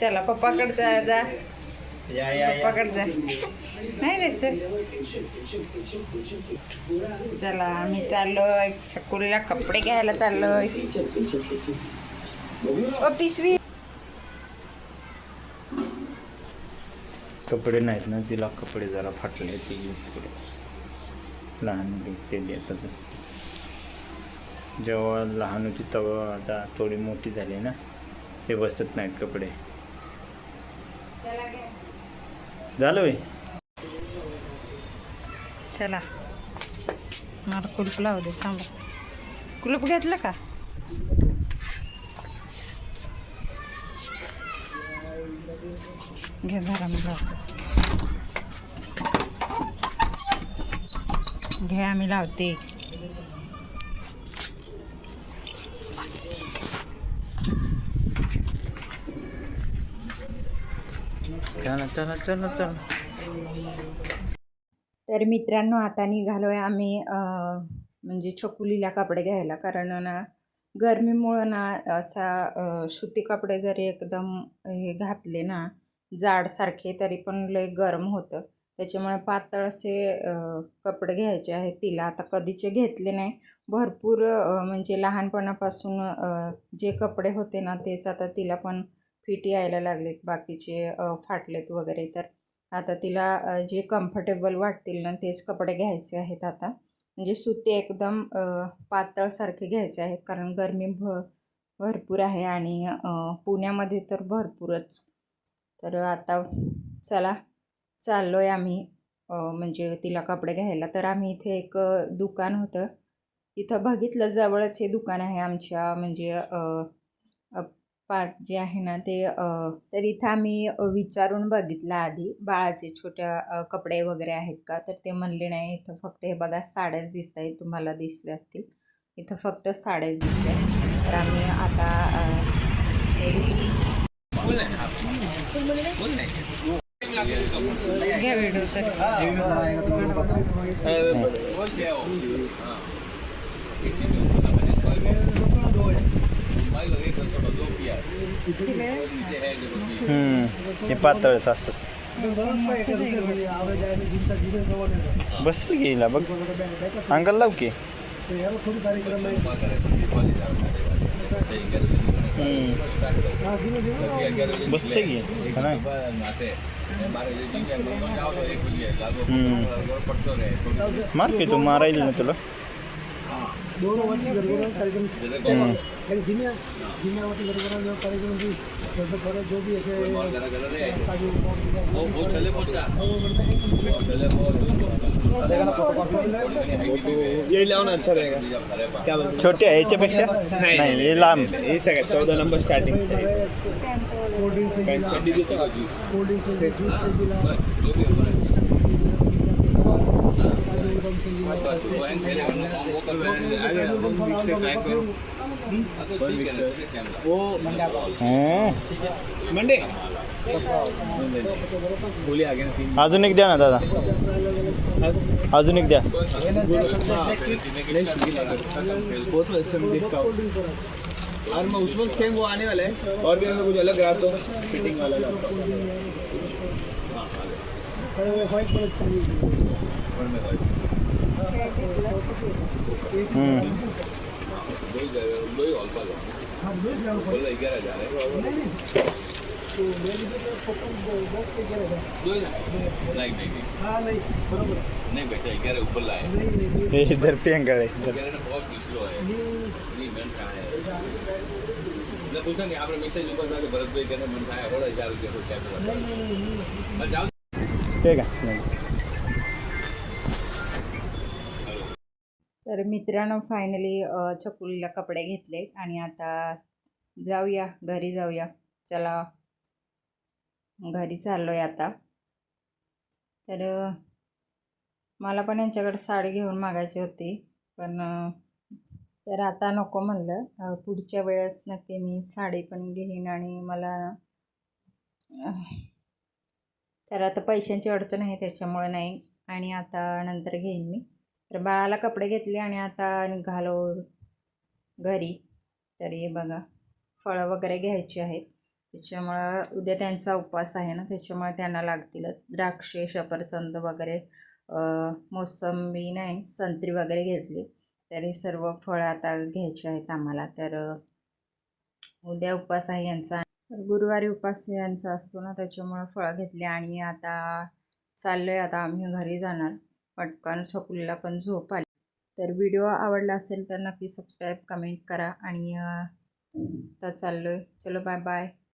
चला पप्पाकडे जा जा पप्पाकडे जा नाही नाही चल. आम्ही चाललोय. छकुलीला कपडे घ्यायला चाललोय. पिशवी. कपडे नाहीत ना तिला कपडे जरा फाटले ती लहान ते देतात जेव्हा लहान होती तेव्हा आता थोडी मोठी झाली ना ते बसत नाहीत कपडे. झालं होय? चला. मला कुलूप लावू दे थांबा. कुलूप घेतलं का? घे घरा मी घे आम्ही लावते. चला चला चला चला. तर मित्रांनो आता निघालोय आम्ही म्हणजे चकुलीला कपडे घ्यायला. कारण ना गरमीमुळं ना असा सुती कपडे जरी एकदम हे घातले ना जाडसारखे तरी पण लय गरम होतं. त्याच्यामुळे पातळ असे कपडे घ्यायचे आहेत तिला. आता कधीचे घेतले नाही. भरपूर म्हणजे लहानपणापासून जे कपडे होते ना तेच आता तिला पण फिट यायला लागलेत बाकीचे फाटलेत वगैरे. तर आता तिला जे कम्फर्टेबल वाटतील ना तेच कपडे घ्यायचे आहेत आता. म्हणजे सुते एकदम पातळसारखे घ्यायचे आहेत कारण गरमी भ भरपूर आहे आणि पुण्यामध्ये तर भरपूरच. तर आता चला चाललो आहे आम्ही म्हणजे तिला कपडे घ्यायला. तर आम्ही इथे एक दुकान होतं. इथं बघितलं जवळच हे दुकान आहे आमच्या म्हणजे पार्क जे आहे ना ते तर इथं आम्ही विचारून बघितलं आधी. बाळाचे छोट्या कपडे वगैरे आहेत का? तर ते म्हणले नाही इथं फक्त हे बघा साड्याच दिसत आहेत तुम्हाला दिसल्या असतील. इथं फक्त साड्याच दिसल्या तर आम्ही आता घ्या व्हिडिओ तर. हे पातळच असंच बसेल की बघ. अंगाला लाव की. बसते की मार की तू मारायला ना तुला. ಗೌರವವಾಗಿ ಗರ್ಭಗುರ ಕಾರ್ಯಕ್ರಮ ಜಿಮ್ಮಿಯ ಜಿಮ್ಮಿಯಾವತಿ कार्यक्रम भी तो जो भी ऐसे चले ये अच्छा रहेगा। छोटे पेक्षा याच्यापेक्षा नंबर स्टार्टिंग कोल्ड कोल्ड वो हं. मंडे अजून एक द्या ना दादा। अजून एक द्या। और मैं उस वक्त सेम वो आने वाला है। और भी मैं कुछ अलग रहा तो फिटिंग वाला हूँ। हं. नहीं बेचा ग्यारह ऊपर लाए हे जर पेंगळ आहे ग्यारह ने बहुत दूसरो है नहीं मन का है मैं पूछा नहीं आपने मैसेज ऊपर में तर मित्रांनो फायनली चकुलीला कपडे घेतले आणि आता जाऊया घरी जाऊया. चला घरी चाललो आहे आता. तर मला पण यांच्याकडे साडी घेऊन मागायची होती पण तर आता नको म्हणलं. पुढच्या वेळेस नक्की मी साडी पण घेईन आणि मला तर आता पैशांची अडचण आहे त्याच्यामुळे नाही. आणि आता नंतर घेईन मी. तर बाळाला कपडे घेतले आणि आता निघालो घरी. तरी बघा फळं वगैरे घ्यायची आहेत. त्याच्यामुळं उद्या त्यांचा उपवास आहे ना त्याच्यामुळे त्यांना लागतीलच. द्राक्षे सफरचंद वगैरे मोसंबी नाही संत्री वगैरे घेतली. तर हे सर्व फळं आता घ्यायचे आहेत आम्हाला. तर उद्या उपवास आहे यांचा. तर गुरुवारी उपवास यांचा असतो ना त्याच्यामुळं फळं घेतली आणि आता चाललो आहे आता आम्ही घरी जाणार. पटकन छकुलीला पण झोप आली. तर व्हिडिओ आवडला असेल तर नक्की सबस्क्राईब कमेंट करा आणि तर चाललो आहे चलो बाय बाय